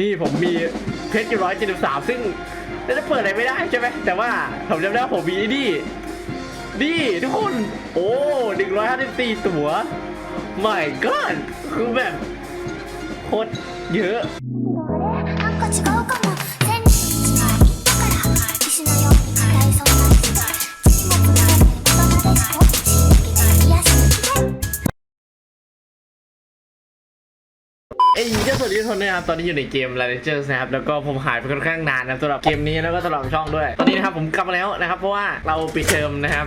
นี่ผมมีเพชรอยู่ร้อยเจ็ดสิบสามซึ่งน่าจะเปิดอะไรไม่ได้ใช่ไหมแต่ว่าผมจำได้ว่าผมมีนี่นี่ทุกคน โอ้หนึ่งร้อยห้าสิบสี่ตัว my god คือแบบโคตรเยอะ ยเจ้าสวัสดีทุกคนนะครับ ตอนนี้อยู่ในเกม l a n g e r s นะครับ แล้วก็ผมหายไปค่อนข้างนานนะสำหรับเกมนี้แล้วก็สำหรับช่องด้วย ตอนนี้นะครับผมกลับมาแล้วนะครับ เพราะว่าเราปิดเทอมนะครับ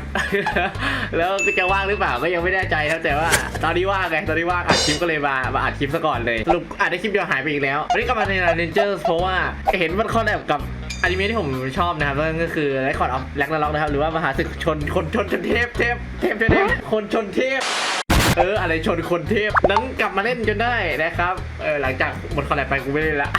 แล้วจะว่างหรือเปล่าก็ยังไม่แน่ใจครับแต่ว่าตอนนี้ว่างไงตอนนี้ว่างอัดคลิปก็เลยมา มาอัดคลิปซะก่อนเลยสรุปอัดได้คลิปเดียวหายไปอีกแล้ววันนี้กลับมาใน l a n g e r s เพราะว่าเห็นมันคอแลบกับอนิเมะที่ผมชอบนะครับนั่นก็คือ Record of Ragnarok นะครับหรือว่ามหาศึกชนคนชนชนเทพเทพเทพเทพเทพคนชนเทพ เอออะไรชนคนเทพนั้นกลับมาเล่นจนได้นะครับเออหลังจากหมดคอนแลบไปกูไม่เล่นละ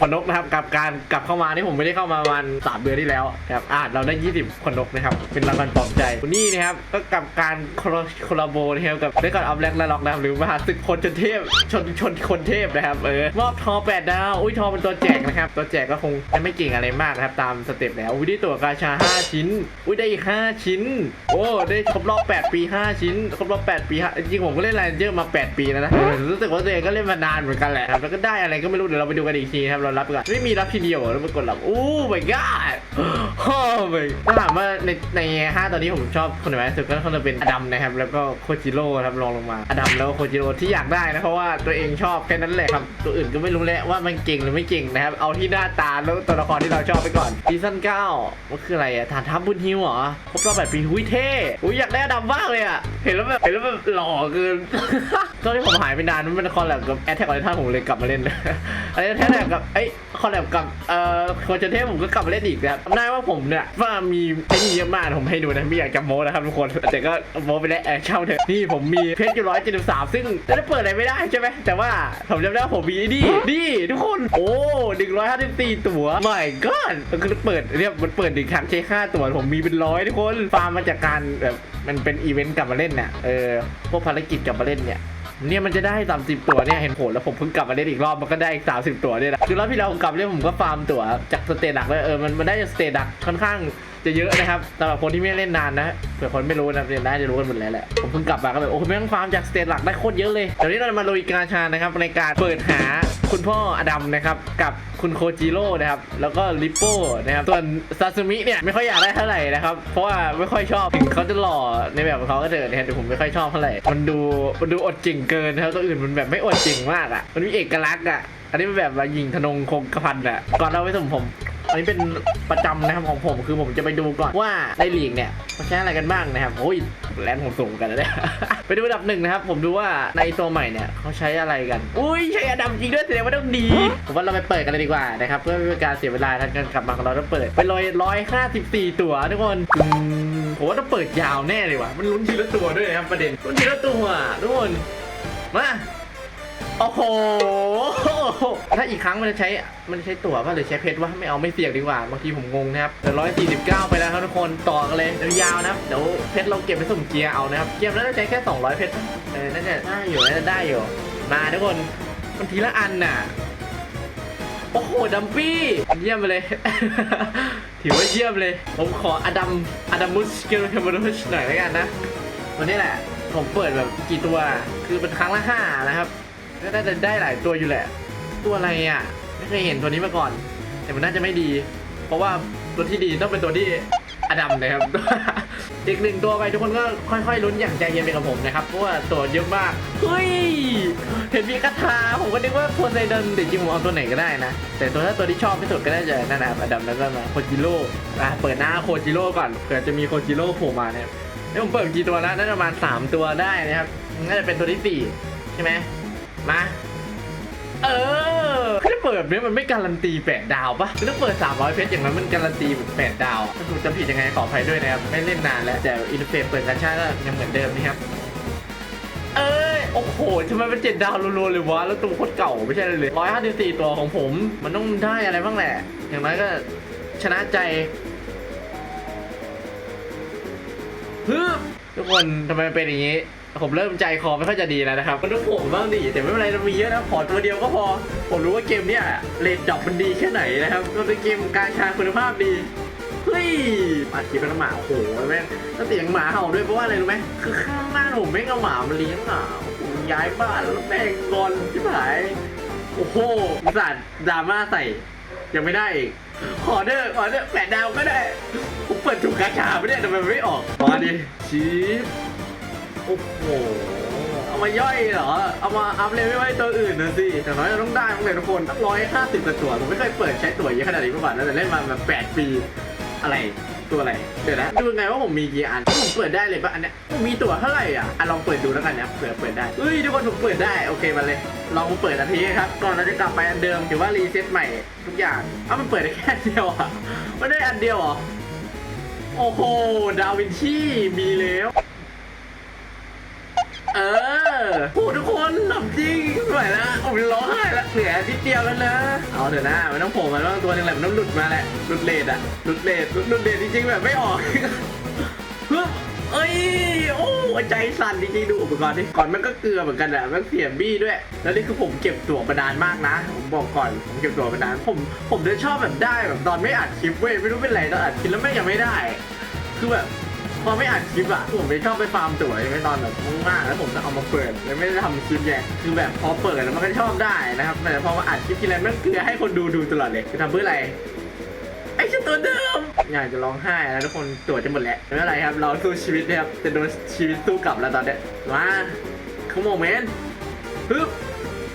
คนนกนะครับกับการกลับเข้ามานี่ผมไม่ได้เข้ามาประมาณสามเดือนที่แล้วนะครับอ่าเราได้ 20คนนกนะครับ เป็นรางวัลปลอบใจนนี้นะครับก็กับการคอลคลาโบนะครับกับเรคคอร์ดออฟแลกและล็อกนะครับหรือมหาศึกคนชนเทพชนชนคนเทพนะครับเออมอบทอแปดดาวอุ้ยทอเป็นตัวแจกนะครับตัวแจกก็คงไม่เก่งอะไรมากนะครับตามสเต็ปแล้วอุ้ยได้ตัวกาชา 5 ชิ้นอุ้ยได้อีก5ชิ้น โอ้ได้ครบรอบ 8 ปี 5 ชิ้นครบรอบ 8 ปีจริงผมก็เล่นแรนเจอร์มา 8 ปีแล้วนะรู้สึกว่าตัวเองก็เล่นมานานเหมือนกันแหละครับแล้วก็ได้อะไรก็ไม่รู้เดี๋ยวเราไปดูกันอีกทีครับเรารับกันไม่มีรับทีเดียวหรอแล้วมากดรับอู้ my god โอ้ my ถ้าถามว่าในในห้าตอนนี้ผมชอบคนไหนสุดก็คงจะเป็นอดัมนะครับ แล้วก็โคจิโร่ครับรองลงมาอดัมแล้วโคจิโร่ที่อยากได้นะเพราะว่าตัวเองชอบแค่นั้นแหละครับตัวอื่นก็ไม่รู้แหละว่ามันเก่งหรือไม่เก่งนะครับเอาที่หน้าตาแล้วตัวละครที่เราชอบไปก่อนซีซั่น9มันคืออะไรอะฐานทัพบุญฮิวเหรอครบรอบ8ปีหุ้ยเท่อุ้ยอยากได้อดัมมากเลยอะเห็นแล้วแบบเห็นแล้วแบบหล่อเกินตอนที่ผมหายไปนานมันเป็นคอลแลบกับแอทแทกออทนผมเลยกลับมาเล่นอันนี้แทกกับไอ้คอลแลบกับเอ่อโคชเทพผมก็กลับมาเล่นอีกนะครับได้ว่าผมเนี่ยว่ามีไอ้นี่เยอะมากผมให้ดูนะไม่อยากจะโม้นะครับทุกคนแต่ก็โม้ไปแล้วเออเช่าเถอะนี่ผมมีเพชรอยู่ร้อยเจ็ดสิบสามซึ่งจะได้เปิดอะไรไม่ได้ใช่ไหมแต่ว่าผมจำได้ผมมีนี่นี่ทุกคนโอ้หนึ่งร้อยห้าสิบสี่ตัว my god มันคือเปิดเนี่ยมันเปิดหนึ่งครั้งใช้ห้าตัวผมมีเป็นร้อยทุกคนฟาร์มมาจากการแบบมันเป็นอีเวนต์กลับมาเล่นน่ะเออพวกภารกิจกลับมาเล่นเนี่ย เนี่ยมันจะได้ 30 ตัวเนี่ยเห็นผลแล้วผมเพิ่งกลับมาเล่นอีกรอบมันก็ได้อีก30 ตัวเนี่ยนะคือรอบที่เรากลับเล่นผมก็ฟาร์มตัวจากสเตดักเลยเออมันมันได้สเตดักค่อนข้างจะเยอะนะครับสำหรับคนที่ไม่เล่นนานนะเผื่อคนไม่รู้นะเรียนได้จะรู้กันหมดแล้วแหละผมเพิ่งกลับมาก็แบบโอ้โหแม่งฟาร์มจากสเตดักได้โคตรเยอะเลยเดี๋ยวนี้เรามาลุยกาชานะครับในการเปิดหา คุณพ่ออดัมนะครับกับคุณโคจิโร่นะครับแล้วก็ลิปโป้นะครับส่วนซาซูมิเนี่ยไม่ค่อยอยากได้เท่าไหร่นะครับเพราะว่าไม่ค่อยชอบถึงเขาจะหล่อในแบบของเขาก็เถอะนะครับแต่ผมไม่ค่อยชอบเท่าไหร่มันดูมันดูอดจริงเกินนะครับตัวอื่นมันแบบไม่อดจริงมากอะมันมีเอกลักษณ์อะอันนี้เป็นแบบว่ายิงธนงคงกระพันอะก่อนเราไปสมผม อันนี้เป็นประจำนะครับของผมคือผมจะไปดูก่อนว่าในลีกเนี่ยเขาใช้อะไรกันบ้างนะครับโอ้ยแลนด์ผมสูงกันนะเนี่ย ไปดูอันดับหนึ่งนะครับ ผมดูว่าในตัวใหม่เนี่ยเขาใช้อะไรกัน อุ้ยใช้อดัมจริงด้วยแสดงว่าต้องดี ผมว่าเราไปเปิดกันเลยดีกว่านะครับ เพื่อไม่เป็นการเสียเวลาทางการกลับมาของเราต้องเปิด ไปรอยร้อยห้าสิบสี่ตัวทุกคนผมว่าต้องเปิดยาวแน่เลยว่ะมันลุ้นทีละตัวด้วยนะครับประเด็นลุ้นทีละตัวทุกคนมา โอ้โห ถ้าอีกครั้งมันจะใช้ มันจะใช้ตั๋วป่ะหรือใช้เพชรวะไม่เอาไม่เสี่ยงดีกว่า บางทีผมงงนะครับเดี๋ยวร้อยสี่สิบเก้าไปแล้วครับทุกคนต่อกันเลยยาวๆนะครับ เดี๋ยวเพชรเราเก็บไปสุ่มเกียร์เอานะครับ เกียร์น่าจะใช้แค่สองร้อยเพชรเออน่าจะได้อยู่น่าจะได้อยู่ มาทุกคน มันทีละอันน่ะ โอ้โห ดัมปี้ เยี่ยมไปเลย ถือว่าเยี่ยมเลย ผมขออดัม อดัมมุสเกลเทมเบอร์ชหน่อยแล้วกันนะ วันนี้แหละ ผมเปิดแบบกี่ตัว คือเป็นครั้งละห้านะครับ ก็น่าจะได้หลายตัวอยู่แหละ ตัวอะไรอะ ไม่เคยเห็นตัวนี้มาก่อน แต่มันน่าจะไม่ดี เพราะว่าตัวที่ดีต้องเป็นตัวที่อดัมนะครับ อีกหนึ่งตัวไปทุกคนก็ค่อยๆลุ้นอย่างใจเย็นไปกับผมนะครับ เพราะว่าตัวเยอะมาก เฮ้ย เห็นมีคาถาผมก็นึกว่าโพไซดอนแต่จริงผมเอาตัวไหนก็ได้นะ แต่ตัวถ้าตัวที่ชอบที่สุดก็น่าจะนั่นนะครับอดัมแล้วก็มาโคจิโร่อะเปิดหน้าโคจิโร่ก่อนเผื่อจะมีโคจิโร่โผล่มาเนี่ยนี่ผมเปิดกี่ตัวแล้วน่าจะประมาณสามตัวได้นะครับน่าจะเป็นตัวที่สี่ใช่ไหม มา เออถ้าเปิดแบบนี้มันไม่การันตีแปดดาวปะถ้าเปิด 300 เพชรอย่างนั้นมันการันตีแบบแปดดาว ถ้าถูกจะผิดยังไงขออภัยด้วยนะครับ ไม่เล่นนานแล้ว แต่อินเทอร์เฟซเปิดกาชาก็ยังเหมือนเดิมนะครับ เอ้ยโอ้โหทำไมเป็นเจ็ดดาวรัวๆเลยวะ แล้วตัวโคตรเก่าไม่ใช่เลยเลยร้อยห้าสิบสี่ตัวของผม มันต้องได้อะไรบ้างแหละ อย่างน้อยก็ชนะใจฮึบทุกคนทำไมมันเป็นอย่างนี้ ผมเริ่มใจคอไม่ค่อยจะดีแล้วนะครับมันต้องผมบ้างดิแต่ไม่เป็นไรเรามีเยอะนะขอตัวเดียวก็พอ ผมรู้ว่าเกมเนี้ยเลดดอกมันดีแค่ไหนนะครับมันเป็นเกมการชาคุณภาพดีเฮ้ยอัดคลิปเป็นหมาโอ้โหแม่งแล้วเสียงหมาเห่าด้วยเพราะว่าอะไรรู้ไหมคือข้างบ้านผมแม่งเอาหมามาเลี้ยงอะผมย้ายบ้านแล้วแม่งงอนที่หายโอ้โหอุตส่าห์ดราม่าใส่ยังไม่ได้อีกขอเด้อขอเด้อแปดดาวก็ได้ผมเปิดถูกกาชาไม่ได้ทำไมไม่ออกมาดิชีส โอ้โห เอามาย่อยเหรอ เอามาอัพเลเวลไว้ตัวอื่นนะสิแต่น้อยเราต้องได้มั้งเลยทุกคนตั้งร้อยห้าสิบตัว ผมไม่เคยเปิดใช้ตัวเยอะขนาดนี้มาก่อนนะแต่เล่นมาแบบแปดปี อะไรตัวอะไร เดี๋ยวนะดูไงว่าผมมีกี่อันผมเปิดได้เลยปะอันเนี้ยผมมีตัวเท่าไหร่อะอะลองเปิดดูแล้วกันนะเผื่อเปิดได้เฮ้ยทุกคนผมเปิดได้โอเคมาเลยลองมาเปิดอันนี้ครับก่อนเราจะกลับไปอันเดิมถือว่ารีเซ็ตใหม่ทุกอย่างเอ้ามันเปิดได้แค่เดียวอะไม่ได้อันเดียวเหรอโอ้โหดาวินชีมีแล้ว เออโอ้ทุกคนหลับจริงไม่ไหวแล้วผมร้องไห้ละเหลือนิดเดียวแล้วนะเอาเถอะนะมันต้องโผล่มาแล้วตัวหนึงแหละมันต้องหลุดมาแหละหลุดเลดอะหลุดเลดหลุดเลดจริงๆแบบไม่ออกฮึบเอ้ยโอ้ใจสั่นจริงๆดูอุปกรณ์ดิก่อนมันก็เกลือเหมือนกันอะมันเสียบี้ด้วย แล้วนี่คือผมเก็บตัวประดานมากนะผมบอกก่อนผมเก็บตัวประดานผมผมจะชอบแบบได้แบบตอนไม่อัดคลิปเว้ยไม่รู้เป็นไรตอนอัดคลิปแล้วไม่งยังไม่ได้ คือแบบ พอไม่อัดคลิปอะผมไม่ชอบไปฟาร์มตั๋วใช่ไหมตอนแบบว่างๆแล้วผมจะเอามาเปิดแล้วไม่ได้ทำคลิปไงคือแบบพอเปิดแล้วมันก็ชอบได้นะครับแต่พอมาอัดคลิปทีไรมันคือให้คนดูดูตลอดเลยจะทำเพื่ออะไรไอ้เจ้าตัวเดิมอยากจะร้องไห้แล้วทุกคนตั๋วจะหมดแล้วไม่เป็นไรครับ เราสู้ชีวิตนะครับจะโดนชีวิตสู้กลับแล้วตอนเนี้ยมาขโมเมนฮึบ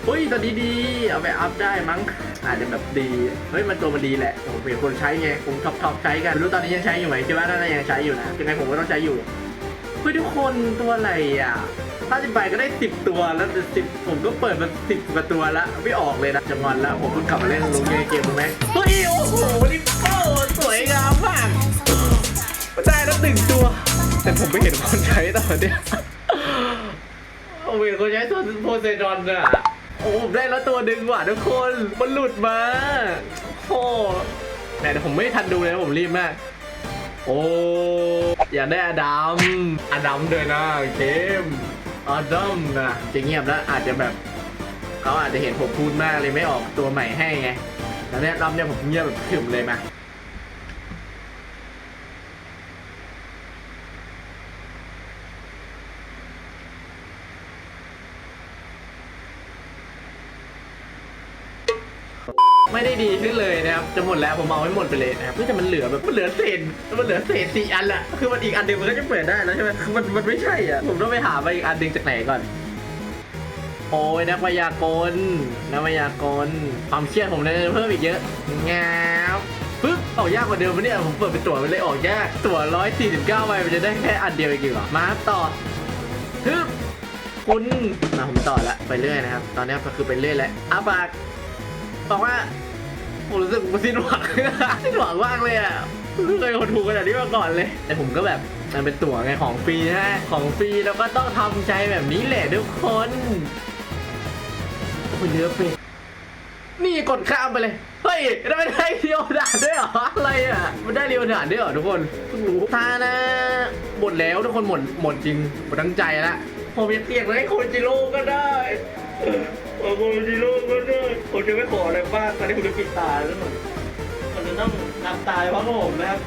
เฮ้ยตอนนี้ดีเอาไปอัพได้มั้ง อาจจะแบบดี เฮ้ยมันตัวมันดีแหละผมเห็นคนใช้ไงผมท็อปท็อปใช้กันไม่รู้ตอนนี้ยังใช้อยู่ไหมคิดว่าน่าจะยังใช้อยู่นะยังไงผมก็ต้องใช้อยู่เฮ้ยทุกคนตัวอะไรอะถ้าสิบใบก็ได้สิบตัวแล้วสิบผมก็เปิดมาสิบกว่าตัวแล้วไม่ออกเลยนะจะงอนแล้วผมเพิ่งกลับมาเล่นลุงเกมถูกไหมเฮ้ยโอ้โหลิปโป้สวยงามมากได้แล้วหนึ่งตัว แต่ผมไม่เห็นคนใช้ตอนเนี้ยผมเห็นคนใช้ตัวโพไซดอนอะ โอ้ผมได้แล้วตัวหนึ่งว่ะทุกคนมันหลุดมาโอ้แต่เดี๋ยวผมไม่ทันดูเลยผมรีบมาก โอ้อยากได้อดัมอดัมด้วยนะเกมอดัมนะจะเงียบแล้วอาจจะแบบเขาอาจจะเห็นผมพูดมากเลยไม่ออกตัวใหม่ให้ไงแล้วเนี่ยรอบเนี่ยผมเงียบแบบขึ้มเลยมาไม่ไดีขึ้นเลยนะครับจะหมดแล้วผมเอาให้หมดไปเลยนะครับเพื่อจะมันเหลือแบบมันเหลือเศษมันเหลือเศษสี่อันละคือมันอีกอันหนึ่งมันก็จะเปิดได้แล้วใช่ไหมคือมันมันไม่ใช่อะผมต้องไปหามาอีกอันหนึ่งจากไหนก่อนโอ้ยนักพยากรณ์นักพยากรณ์ความเครียดผมเลยเพิ่มอีกเยอะงาวปึ๊บออกยากกว่าเดิมปะเนี่ยผมเปิดเป็นตั๋วมันเลยออกยากตั๋ว149ใบมันจะได้แค่อันเดียวเองเหรอมาต่อฮึบคุณมาผมต่อละไปเรื่อยนะครับ ตอนนี้ก็คือไปเรื่อยแล้วอาปากบอกว่า ผมรู้สึกสิ้นหวัง สิ้นหวังมากเลยอะไม่เคยคนถูกขนาดนี้มาก่อนเลย แต่ผมก็แบบมันเป็นตั๋วไงของฟรีใช่ของฟรีแล้วก็ต้องทำใจแบบนี้แหละทุกคนโอ้ยเนื้อเป็ดนี่กดข้ามไปเลย เฮ้ยแล้วมันได้เรียวดานด้วยเหรอ อะไรอะ มันได้เรียวดานด้วยเหรอทุกคนรู้ทานะหมดแล้วทุกคนหมดหมดจริงหมดทั้งใจละผมยังเรียกเลยโคจิโร่ก็ได้เออโคจิโร่ก็ได้ผมจะไม่ขออะไรมากตอนนี้ผมจะปิดตาแล้วหน่อยมันจะต้องนับตายเพราะผมนะครับ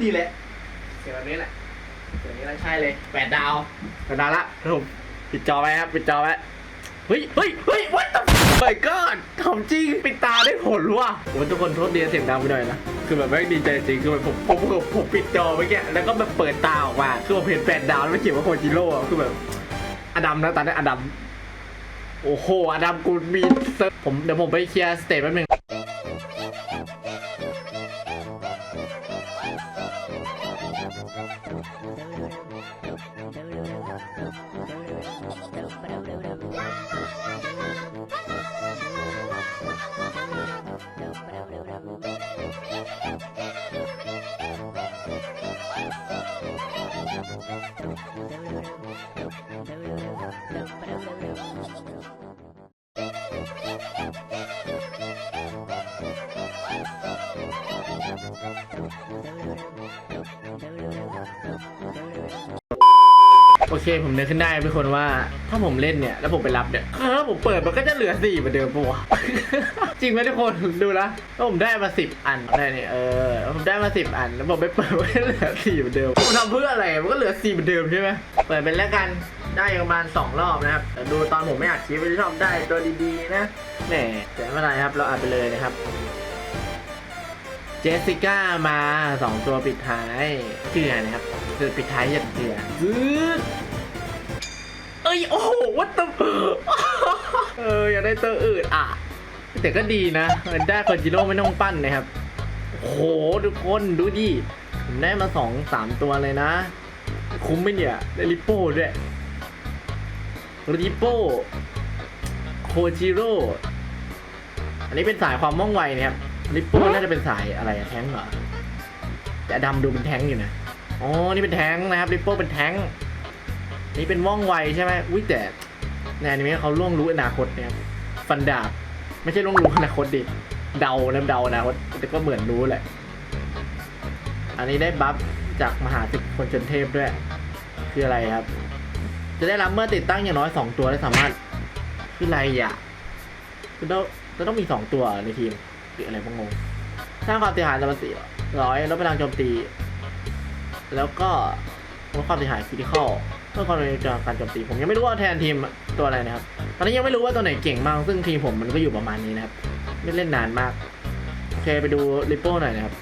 นี่แหละเสียงแบบนี้แหละเสียงนี้แหละใช่เลยแปดดาวแปดดาวละครับผมปิดจอไว้ครับปิดจอไว้เฮ้ยเฮ้ยเฮ้ย what the my god ทำจริงปิดตาได้ผลว่ะโอ้ยทุกคนโทษดีเสียงดังไปหน่อยนะ คือแบบไม่ดีใจจริง คือแบบผมผมผมผมปิดจอเมื่อกี้แล้วก็แบบเปิดตาออกมา คือผมเห็นแปดดาวแล้วมันเขียนว่าโคจิโร่คือแบบอดัมนะตอนนี้อดัม โอ้โหอดัมกูมีเซิร์ฟผมเดี๋ยวผมไปเคลียร์สเตจแป๊บนึง「 โอเคผมนึกขึ้นได้ทุกคนว่าถ้าผมเล่นเนี่ยแล้วผมไปรับเนี่ยถ้าผมเปิดมันก็จะเหลือสี่เหมือนเดิมปะวะจริงไหมทุกคนดูนะแล้วผมได้มาสิบอันได้เนี่ยเออผมได้มาสิบอัน แล้วผมไปเปิดมันก็เหลือสี่เหมือนเดิมผมทำเพื่ออะไรมันก็เหลือสี่เหมือนเดิมใช่ไหมเปิดเป็นแล้วกันได้ประมาณสองรอบนะครับดูตอนผมไม่อัดคลิปไม่ชอบได้ตัวดีๆนะแหมแต่ไม่เป็นไรครับเราอัดไปเลยนะครับเจสสิก้ามาสองตัวปิดท้ายชื่ออะไรนะครับ คือปิดท้ายอยันเจือซืดเอ้ย โอ้โหวัตถุเอออยากได้ตัวอื่นอะ แต่ก็ดีนะมันได้คอนจิโร่ไม่ต้องปั้นนะครับ โอ้โห ทุกคนดูดิผมได้มาสองสามตัวเลยนะ คุ้มไหมเนี่ย ได้ริปโป้ด้วยริปโป้โคจิโร่อันนี้เป็นสายความว่องไวนะครับลิปโป้น่าจะเป็นสายอะไรแท้งเหรอแต่ดำดูเป็นแท้งอยู่นะ อ๋อ นี่เป็นแท้งนะครับลิปโป้เป็นแท้ง นี่เป็นว่องไวใช่ไหมอุ้ยแต่ในอนิเมะเขาล่วงรู้อนาคตเนี่ยฟันดาบ ไม่ใช่ล่วงรู้อนาคตดิ เดานะเดาอนาคตแต่ก็เหมือนรู้แหละ อันนี้ได้บัฟจากมหาสิบคนจนเทพด้วย คืออะไรครับ จะได้รับเมื่อติดตั้งอย่างน้อยสองตัวและสามารถ คืออะไรอะคือต้องจะต้องมีสองตัวในทีมหรืออะไรพวกงงสร้างความเสียหายจำนวนสี่ร้อยลดพลังโจมตี แล้วก็ลดความเสียหายฟิสิคอลเพื่อความเร็วจากการโจมตีผมยังไม่รู้ว่าแทนทีมตัวอะไรนะครับ ตอนนี้ยังไม่รู้ว่าตัวไหนเก่งมาก ซึ่งทีมผมมันก็อยู่ประมาณนี้นะครับ ไม่เล่นนานมาก โอเคไปดูริปโป้หน่อยนะครับ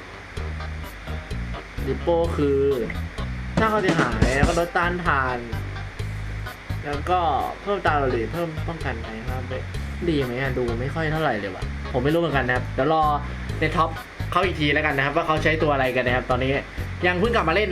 ริปโป้คือสร้างความเสียหายแล้วก็ลดต้านทาน แล้วก็เพิ่มตาเราหรือเพิ่มป้องกันไงครับดีไหมอะดูไม่ค่อยเท่าไหร่เลยว่ะผมไม่รู้เหมือนกันนะครับเดี๋ยวรอในท็อป เขาอีกทีแล้วกันนะครับ ว่าเขาใช้ตัวอะไรกันนะครับ ตอนนี้ยังเพิ่งกลับมาเล่นนะ